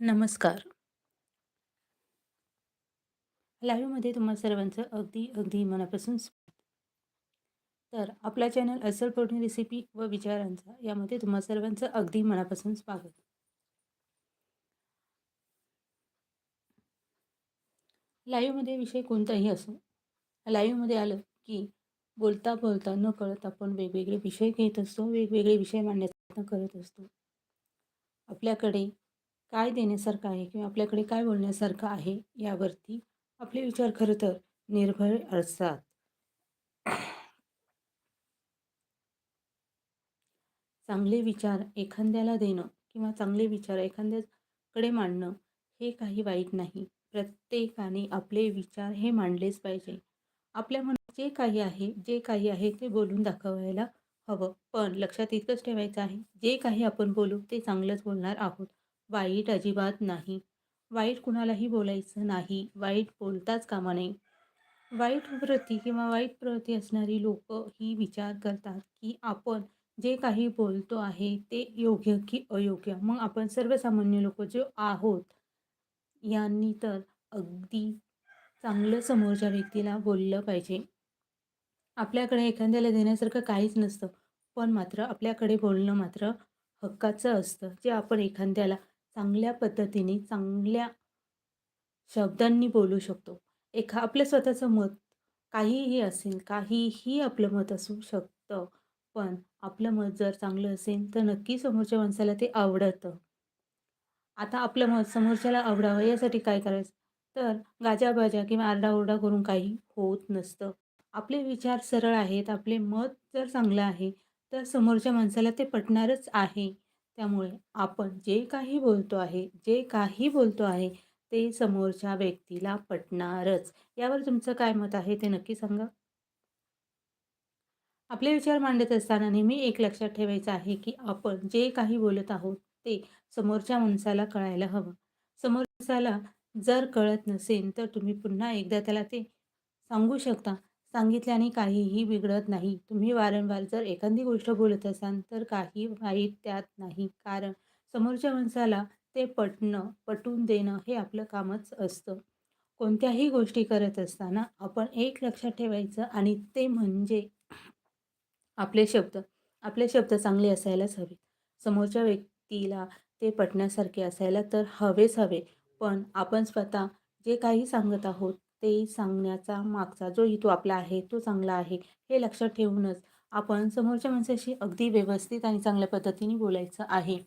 नमस्कार. लाईव्हमध्ये तुम्हा सर्वांचं अगदी, अगदी मनापासून स्वागत. तर आपला चॅनल असल पोटणी रेसिपी व विचारांचा यामध्ये तुम्हा सर्वांचं अगदी मनापासून स्वागत. लाईव्हमध्ये विषय कोणताही असो, लाईव्हमध्ये आलं की बोलता बोलता न कळत आपण वेगवेगळे विषय घेत असतो, वेगवेगळे विषय मांडण्याचा प्रयत्न करत असतो. आपल्याकडे काय देण्यासारखं आहे किंवा आपल्याकडे काय बोलण्यासारखं आहे यावरती आपले विचार खरं तर निर्भर असतात. चांगले विचार एखाद्याला देणं किंवा चांगले विचार एखाद्याकडे मांडणं हे काही वाईट नाही. प्रत्येकाने आपले विचार हे मांडलेच पाहिजे. आपल्या मनात जे काही आहे, जे काही आहे ते बोलून दाखवायला हवं. पण लक्षात इतकंच ठेवायचं आहे, जे काही आपण बोलू ते चांगलंच बोलणार आहोत. वाईट अजिबात नाही. वाईट कुणालाही बोलायचं नाही. वाईट बोलताच कामा नये. वाईट वृत्ती किंवा वाईट प्रवृत्ती असणारी लोक ही विचार करतात, की आपण जे काही बोलतो आहे ते योग्य की अयोग्य. मग आपण सर्वसामान्य लोक जे आहोत, यांनी तर अगदी चांगलं समोरच्या व्यक्तीला बोललं पाहिजे. आपल्याकडे एखाद्याला देण्यासारखं काहीच नसतं. पण मात्र आपल्याकडे बोलणं मात्र हक्काचं असतं. जे आपण एखाद्याला चांगल्या पद्धतीने, चांगल्या शब्दांनी बोलू शकतो. एखा आपलं स्वतःचं मत काहीही असेल, काहीही आपलं मत असू शकतं. पण आपलं मत जर चांगलं असेल, तर नक्की समोरच्या माणसाला ते आवडतं. आता आपलं मत समोरच्याला आवडावं यासाठी काय करायचं? तर गाजाबाजा किंवा आरडाओरडा करून काही होत नसतं. आपले विचार सरळ आहेत, आपले मत जर चांगलं आहे, तर समोरच्या माणसाला ते पटणारच आहे. त्यामुळे आपण जे काही बोलतो आहे, जे काही बोलतो आहे, ते समोरच्या व्यक्तीला पटणारच. यावर तुमचं काय मत आहे ते नक्की सांगा. आपले विचार मांडत असताना नेहमी एक लक्षात ठेवायचं आहे, की आपण जे काही बोलत आहोत, ते समोरच्या माणसाला कळायला हवं. समोरच्याला जर कळत नसेल, तर तुम्ही पुन्हा एकदा त्याला ते सांगू शकता. सांगितल्याने काहीही बिघडत नाही. तुम्ही वारंवार जर एखादी गोष्ट बोलत असाल, तर काही वाईट त्यात नाही. कारण समोरच्या माणसाला ते पटणं, पटून देणं हे आपलं कामच असतं. कोणत्याही गोष्टी करत असताना आपण एक लक्षात ठेवायचं आणि ते म्हणजे आपले शब्द. आपले शब्द चांगले असायलाच हवे. समोरच्या व्यक्तीला ते पटण्यासारखे असायला तर हवेच हवे. पण आपण स्वतः जे काही सांगत आहोत, ते सांगण्याचा मागचा जो हेतू आपला आहे, तो चांगला आहे, हे लक्षात ठेवूनच आपण समोरच्या माणसाशी अगदी व्यवस्थित आणि चांगल्या पद्धतीने बोलायचं आहे.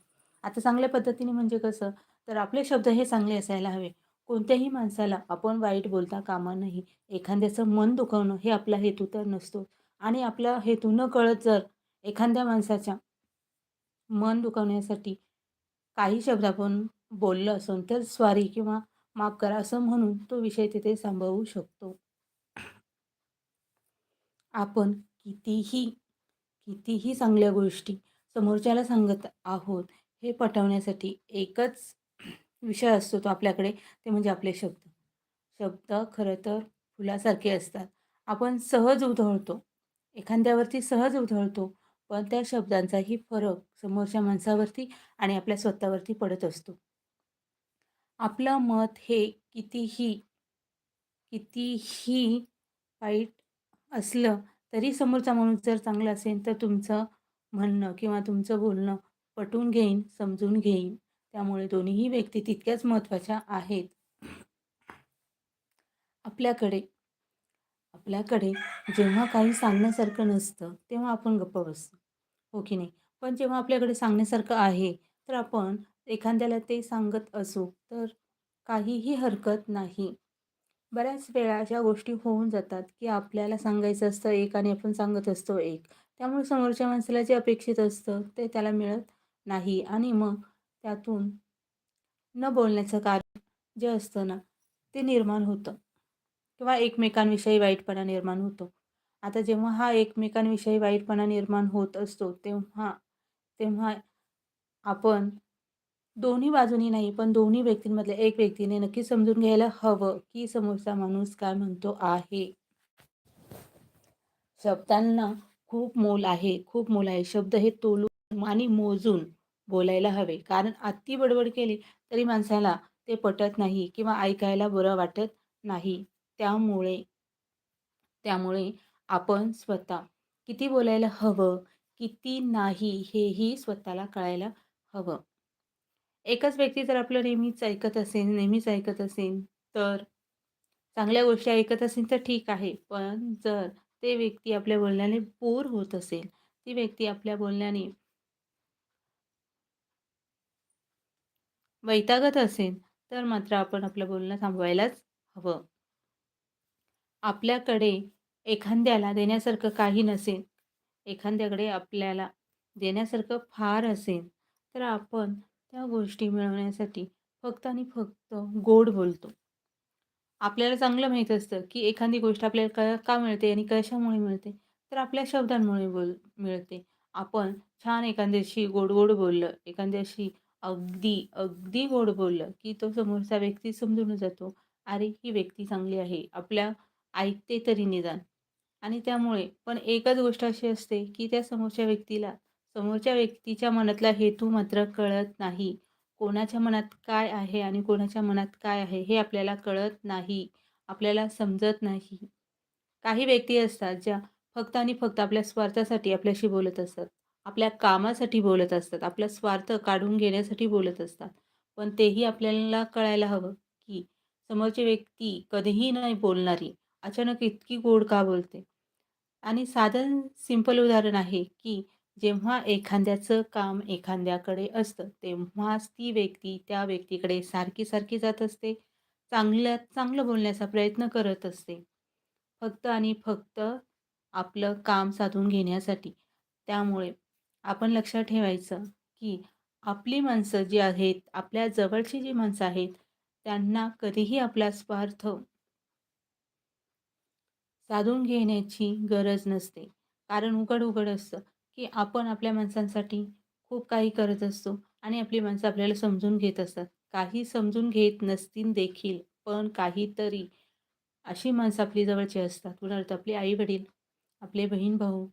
आता चांगल्या पद्धतीने म्हणजे कसं? तर आपले शब्द हे चांगले असायला हवे. कोणत्याही माणसाला आपण वाईट बोलता कामा नाही एखाद्याचं मन दुखवणं हे आपला हेतू तर नसतो आणि आपला हेतू न कळत जर एखाद्या माणसाच्या मन दुखावण्यासाठी काही शब्द आपण बोललं असून तर स्वारी किंवा माफ करा असं म्हणून तो विषय तिथे सांभाळू शकतो. आपण कितीही, कितीही चांगल्या गोष्टी समोरच्याला सांगत आहोत, हे पटवण्यासाठी एकच विषय असतो तो आपल्याकडे, ते म्हणजे आपले शब्द. शब्द खरं तर फुलासारखे असतात. आपण सहज उधळतो, एखाद्यावरती सहज उधळतो, पण त्या शब्दांचाही फरक समोरच्या माणसावरती आणि आपल्या स्वतःवरती पडत असतो. आपलं मत हे कितीही, कितीही वाईट असलं तरी समोरचा माणूस जर चांगला असेल, तर तुमचं म्हणणं किंवा तुमचं बोलणं पटून घेईन, समजून घेईन. त्यामुळे दोन्हीही व्यक्ती तितक्याच महत्त्वाच्या आहेत. आपल्याकडे आपल्याकडे जेव्हा काही सांगण्यासारखं नसतं, तेव्हा आपण गप्प बसतो, हो की नाही? पण जेव्हा आपल्याकडे सांगण्यासारखं आहे, तर आपण एखाद्याला ते सांगत असू, तर काहीही हरकत नाही. बऱ्याच वेळा अशा गोष्टी होऊन जातात, की आपल्याला सांगायचं असतं एक आणि आपण सांगत असतो एक. त्यामुळे समोरच्या माणसाला जे अपेक्षित असतं, ते त्याला मिळत नाही आणि मग त्यातून न बोलण्याचं कारण जे असतं ना, ते निर्माण होतं किंवा एकमेकांविषयी वाईटपणा निर्माण होतो. आता जेव्हा हा एकमेकांविषयी वाईटपणा निर्माण होत असतो, तेव्हा तेव्हा आपण दोन्ही बाजूनी नाही, पण दोन्ही व्यक्तींमधल्या एक व्यक्तीने नक्की समजून घ्यायला हवं, की समोरचा माणूस काय म्हणतो आहे. शब्दांना खूप मोल आहे, खूप मोल आहे. शब्द हे तोलून आणि मोजून बोलायला हवे. कारण अति बडबड केली तरी माणसाला ते पटत नाही किंवा ऐकायला बरं वाटत नाही. त्यामुळे त्यामुळे आपण स्वतः किती बोलायला हवं, किती नाही हेही स्वतःला कळायला हवं. एकच व्यक्ती जर आपलं नेहमीच ऐकत असेल, नेहमीच ऐकत असेल, तर चांगल्या गोष्टी ऐकत असेल तर ठीक आहे. पण जर ते व्यक्ती आपल्या बोलण्याने बोर होत असेल, ती व्यक्ती आपल्या बोलण्याने वैतागत असेल, तर मात्र आपण आपलं बोलणं थांबवायलाच हवं. आपल्याकडे एखाद्याला देण्यासारखं काही नसेल, एखाद्याकडे आपल्याला देण्यासारखं फार असेल, तर आपण त्या गोष्टी मिळवण्यासाठी फक्त आणि फक्त गोड बोलतो. आपल्याला चांगलं माहीत असतं, की एखादी गोष्ट आपल्याला क का मिळते आणि कशामुळे मिळते? तर आपल्या शब्दांमुळे बोल मिळते. आपण छान एखाद्याशी गोड-गोड बोललं, एखाद्याशी अगदी, अगदी गोड बोललं, की तो समोरचा व्यक्ती समजून जातो. अरे, ही व्यक्ती चांगली आहे. आपल्या ऐकते तरी निदान. आणि त्यामुळे पण एकच गोष्ट अशी असते, की त्या समोरच्या व्यक्तीला समोरच्या व्यक्तीच्या मनातला हेतू मात्र कळत नाही. कोणाच्या मनात काय आहे आणि कोणाच्या मनात काय आहे हे आपल्याला कळत नाही. आपल्याला समजत नाही. काही व्यक्ती असतात ज्या फक्त आणि फक्त आपल्या स्वार्थासाठी आपल्याशी बोलत असतात. आपल्या कामासाठी बोलत असतात. आपला स्वार्थ काढून घेण्यासाठी बोलत असतात. पण तेही आपल्याला कळायला हवं, की समोरची व्यक्ती कधीही नाही बोलणारी, अचानक इतकी गोड का बोलते? आणि साधं सिंपल उदाहरण आहे, की जेव्हा एखाद्याचं काम एखाद्याकडे असतं, तेव्हाच ती व्यक्ती त्या व्यक्तीकडे सारखी-सारखी जात असते. चांगल्यात चांगलं बोलण्याचा प्रयत्न करत असते. फक्त आणि फक्त आपलं काम साधून घेण्यासाठी. त्यामुळे आपण लक्षात ठेवायचं, की आपली माणसं जी आहेत, आपल्या जवळची जी माणसं आहेत, त्यांना कधीही आपला स्वार्थ साधून घेण्याची गरज नसते. कारण उघड-उघड असतं, की आपण आपल्या माणसांसाठी खूप काही करत असतो आणि आपली माणसं आपल्याला समजून घेत असतात. काही समजून घेत नसतील देखील, पण काहीतरी अशी माणसं आपली जवळची असतात. उदाहरणार्थ आपले आई-वडील, आपले बहीण-भाऊ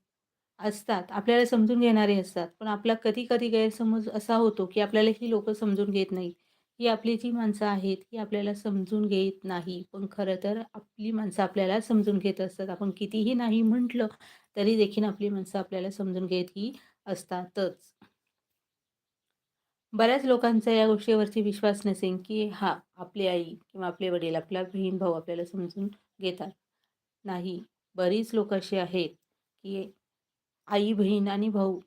असतात. आपल्याला समजून घेणारे असतात. पण आपला कधी-कधी गैरसमज असा होतो, की आपल्याला ही लोक समजून घेत नाहीत. ही आपली जी माणसं आहेत, ही आपल्याला समजून घेत नाही. पण खरं तर आपली माणसं आपल्याला समजून घेत असतात. आपण कितीही नाही म्हटलं, तरी देखील आपली माणसं आपल्याला समजून घेत ही असतातच. बऱ्याच लोकांचा या गोष्टीवरती विश्वास नसेल, की हा आपली आई किंवा आपले वडील, आपला बहीण-भाऊ आपल्याला समजून घेतात. नाही, बरीच लोक अशी आहेत, की आई, बहीण आणि भाऊ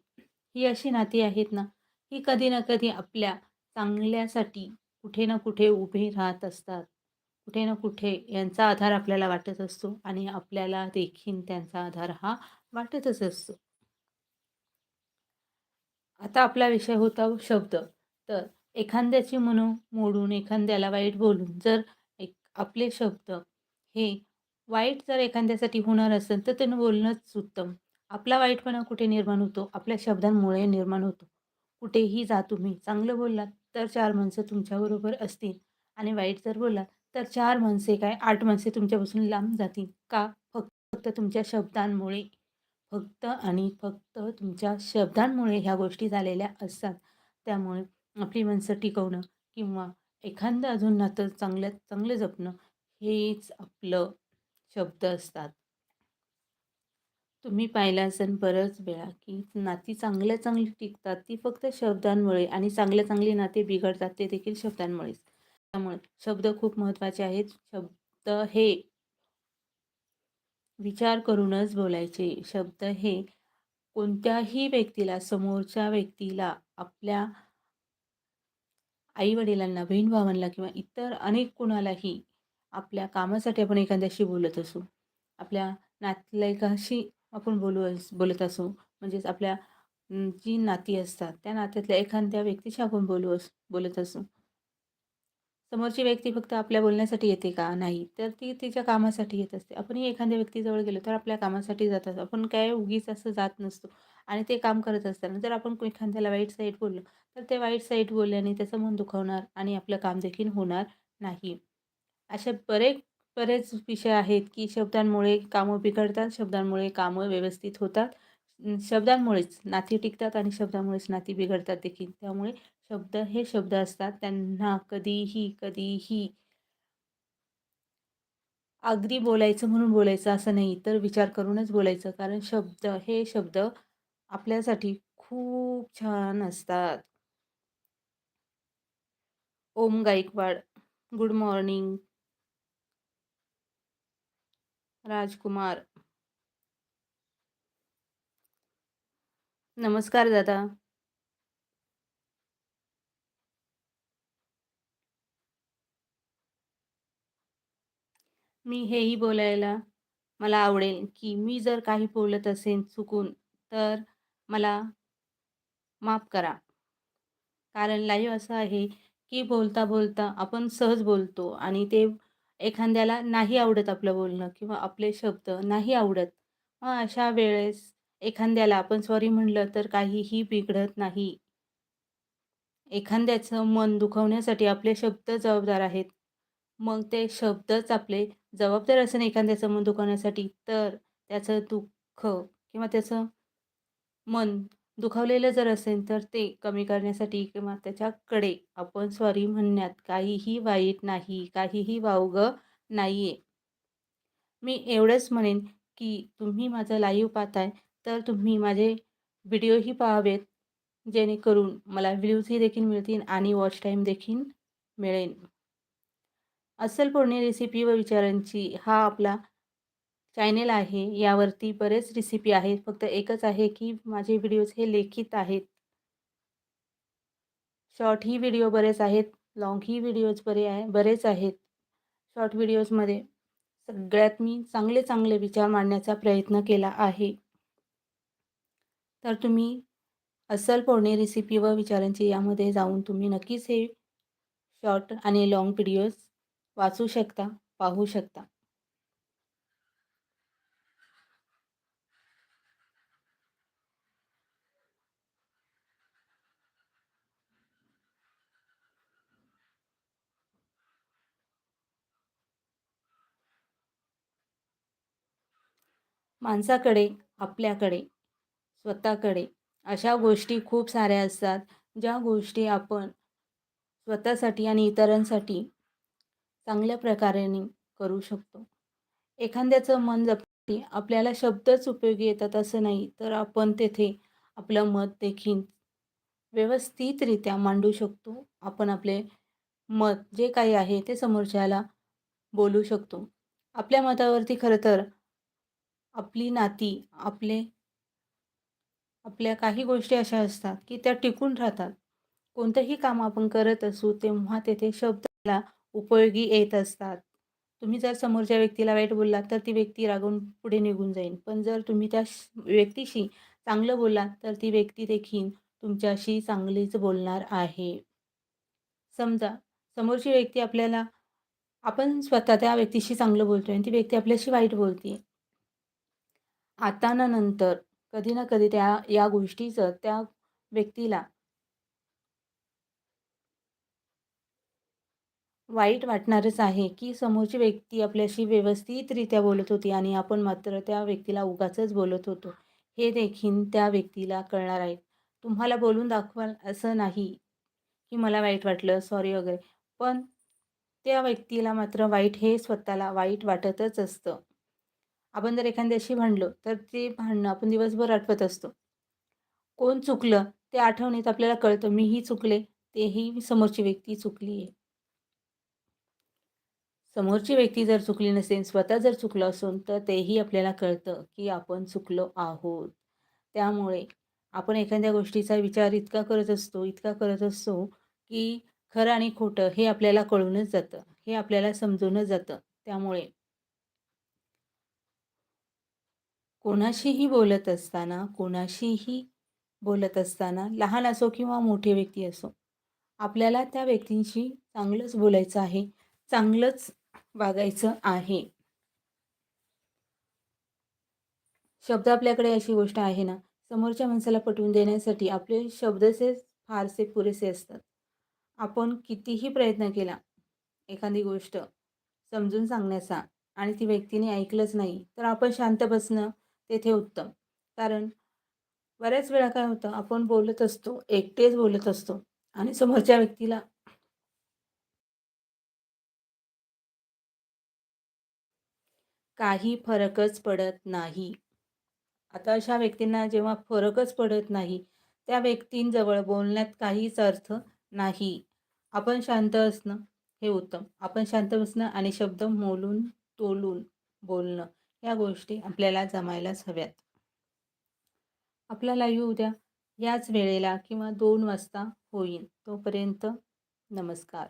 ही अशी नाती आहेत ना, ही कधी ना कधी आपल्या चांगल्यासाठी कुठे ना कुठे उभे राहत असतात. कुठे ना कुठे यांचा आधार आपल्याला वाटत असतो आणि आपल्याला देखील त्यांचा आधार हा वाटतच असतो. आता आपला विषय होता शब्द. तर एखाद्याची मनं मोडून, एखाद्याला वाईट बोलून जर एक आपले शब्द हे वाईट जर एखाद्यासाठी होणार असेल, तर त्यानं बोलणंच उत्तम. आपला वाईटपणा कुठे निर्माण होतो? आपल्या शब्दांमुळे निर्माण होतो. कुठेही जा तुम्ही, चांगलं बोललात तर चार माणसं तुमच्याबरोबर असतील आणि वाईट जर बोललात तर चार माणसे काय आठ माणसे तुमच्यापासून लांब जातील. का? फक्त तुमच्या शब्दांमुळे. फक्त आणि फक्त तुमच्या शब्दांमुळे ह्या गोष्टी झालेल्या असतात. त्यामुळे आपली माणसं टिकवणं किंवा एखादं अजून नातं चांगलं चांगलं जपणं हेच आपलं शब्द असतात. तुम्ही पाहिलं असेल बरंच वेळा, की नाती चांगल्या चांगली टिकतात ती फक्त शब्दांमुळे आणि चांगल्या चांगली नाते बिघडतात ते देखील शब्दांमुळेच. त्यामुळे शब्द खूप महत्त्वाचे आहेत. शब्द हे विचार करूनच बोलायचे. शब्द हे कोणत्याही व्यक्तीला, समोरच्या व्यक्तीला, आपल्या आई-वडिलांना, बहीण-भावांना किंवा इतर अनेक कुणालाही आपल्या कामासाठी आपण एखाद्याशी बोलत असू, आपल्या नातलायकाशी आपण बोलू अस बोलत असू, म्हणजेच आपल्या जी नाती असतात, त्या नात्यातल्या एखाद्या व्यक्तीशी आपण बोलू अस बोलत असू. समोरची व्यक्ती फक्त आपल्या बोलण्यासाठी येते का? नाही. तर ती तिच्या कामासाठी येत असते. आपणही एखाद्या व्यक्तीजवळ गेलो तर आपल्या कामासाठी जात असतो. आपण काय उगीच असं जात नसतो आणि ते काम करत असताना जर आपण एखाद्याला वाईट साईड बोललो, तर ते वाईट साईड बोलल्याने त्याचं मन दुखावणार आणि आपलं काम देखील होणार नाही. असे बरेच बरेच विषय आहेत, की शब्दांमुळे कामं बिघडतात, शब्दांमुळे कामं व्यवस्थित होतात. शब्दांमुळेच नाती टिकतात आणि शब्दामुळेच नाती बिघडतात देखील. त्यामुळे शब्द हे शब्द असतात. त्यांना कधीही, कधीही अगदी बोलायचं म्हणून बोलायचं असं नाही, तर विचार करूनच बोलायचं. कारण शब्द हे शब्द आपल्यासाठी खूप छान असतात. Om Gaikwad, good morning. राजकुमार. नमस्कार दादा. मी हेही बोलायला मला आवडेल, की मी जर काही बोलत असेन चुकून, तर मला माफ करा. कारण लाईव्ह असं आहे, की बोलता-बोलता आपण सहज बोलतो आणि ते एखाद्याला नाही आवडत आपलं बोलणं किंवा आपले शब्द नाही आवडत. मग अशा वेळेस एखाद्याला आपण सॉरी म्हणलं तर काहीही बिघडत नाही. एखाद्याचं मन दुखवण्यासाठी आपले शब्द जबाबदार आहेत. मग ते शब्दच आपले जबाबदार असेल एखाद्याचं मन दुखावण्यासाठी तर त्याचं दुःख किंवा त्याचं मन दुखावलेलं जर असेल, तर ते कमी करण्यासाठी किंवा त्याच्याकडे आपण सॉरी म्हणण्यात काहीही वाईट नाही, काहीही वावग नाही आहे. मी एवढंच म्हणेन, की तुम्ही माझं लाईव्ह पाहताय, तर तुम्ही माझे व्हिडिओही पाहावेत, जेणेकरून मला व्ह्यूजही देखील मिळतील आणि वॉच टाईम देखील मिळेल. अस्सल फोडणी रेसिपी व विचारांची हा आपला चॅनेल आहे. यावरती बरेच रेसिपी आहेत. फक्त एकच आहे, की माझे व्हिडिओज हे लेखित आहेत. शॉर्टही व्हिडिओ बरेच आहेत. लाँगही व्हिडिओज बरे आहे बरेच आहेत. शॉर्ट व्हिडिओजमध्ये सगळ्यात मी चांगले चांगले विचार मांडण्याचा प्रयत्न केला आहे. तर तुम्ही अस्सल फोडणी रेसिपी व विचारांची यामध्ये जाऊन तुम्ही नक्कीच हे शॉर्ट आणि लॉंग व्हिडिओज वाचू शकता, पाहू शकता. माणसाकडे, आपल्याकडे, स्वतःकडे अशा गोष्टी खूप साऱ्या असतात, ज्या गोष्टी आपण स्वतःसाठी आणि इतरांसाठी चांगल्या प्रकाराने करू शकतो. एखाद्याचं मन जपण्यासाठी आपल्याला शब्दच उपयोगी येतात असं नाही, तर आपण तेथे आपलं मत देखील व्यवस्थितरित्या मांडू शकतो. आपण आपले मत जे काही आहे ते समोरच्याला बोलू शकतो. आपल्या मतावरती खरं तर आपली नाती, आपले आपल्या काही गोष्टी अशा असतात, की त्या टिकून राहतात. कोणतंही काम आपण करत असू, तेव्हा तेथे शब्दाला उपयोगी येत असतात. तुम्ही जर समोरच्या व्यक्तीला वाईट बोललात, तर ती व्यक्ती रागून पुढे निघून जाईल. पण जर तुम्ही त्या श व्यक्तीशी चांगलं बोललात, तर ती व्यक्ती देखील तुमच्याशी चांगलीच बोलणार आहे. समजा समोरची व्यक्ती आपल्याला आपण स्वतः त्या व्यक्तीशी चांगलं बोलतोय आणि ती व्यक्ती आपल्याशी वाईट बोलतीये. आता ना नंतर कधी ना कधी त्या या गोष्टीचं त्या व्यक्तीला वाईट वाटणारच आहे, की समोरची व्यक्ती आपल्याशी व्यवस्थितरित्या बोलत होती आणि आपण मात्र त्या व्यक्तीला उगाचच बोलत होतो. हे देखील त्या व्यक्तीला कळणार आहे. तुम्हाला बोलून दाखवाल असं नाही, की मला वाईट वाटलं, सॉरी वगैरे. पण त्या व्यक्तीला मात्र वाईट हे स्वतःला वाईट वाटतच असतं. आपण जर एखाद्याशी भांडलो, तर ते भांडणं आपण दिवसभर आठवत असतो. कोण चुकलं ते आठवणीत आपल्याला कळतं, मीही चुकले, तेही समोरची व्यक्ती चुकली आहे. समोरची व्यक्ती जर चुकली नसेल, स्वतः जर चुकलो असून, तर तेही आपल्याला कळतं, की आपण चुकलो आहोत. त्यामुळे आपण एखाद्या गोष्टीचा विचार इतका करत असतो, इतका करत असतो, की खरं आणि खोटं हे आपल्याला कळूनच जातं. हे आपल्याला समजूनच जातं. त्यामुळे कोणाशीही बोलत असताना, कोणाशीही बोलत असताना, लहान असो किंवा मोठी व्यक्ती असो, आपल्याला त्या व्यक्तींशी चांगलंच बोलायचं आहे, चांगलंच वागायचं आहे. शब्द आपल्याकडे अशी गोष्ट आहे ना, समोरच्या माणसाला पटवून देण्यासाठी आपले शब्दचे फारसे पुरेसे असतात. आपण कितीही प्रयत्न केला, एखादी गोष्ट समजून सांगण्याचा आणि ती व्यक्तीने ऐकलंच नाही, तर आपण शांत बसणं तेथे उत्तम. कारण बऱ्याच वेळा काय होतं आपण बोलत असतो, एकटेच बोलत असतो आणि समोरच्या व्यक्तीला काही फरकच पडत नाही. आता अशा व्यक्तींना जेव्हा फरकच पडत नाही, त्या व्यक्तींजवळ बोलण्यात काहीच अर्थ नाही. आपण शांत असणं हे उत्तम. आपण शांत बसणं आणि शब्द मोलून तोलून बोलणं या गोष्टी आपल्याला जमायलाच हव्यात. आपला लाईव्ह उद्या याच वेळेला किंवा दोन वाजता होईल. तोपर्यंत नमस्कार.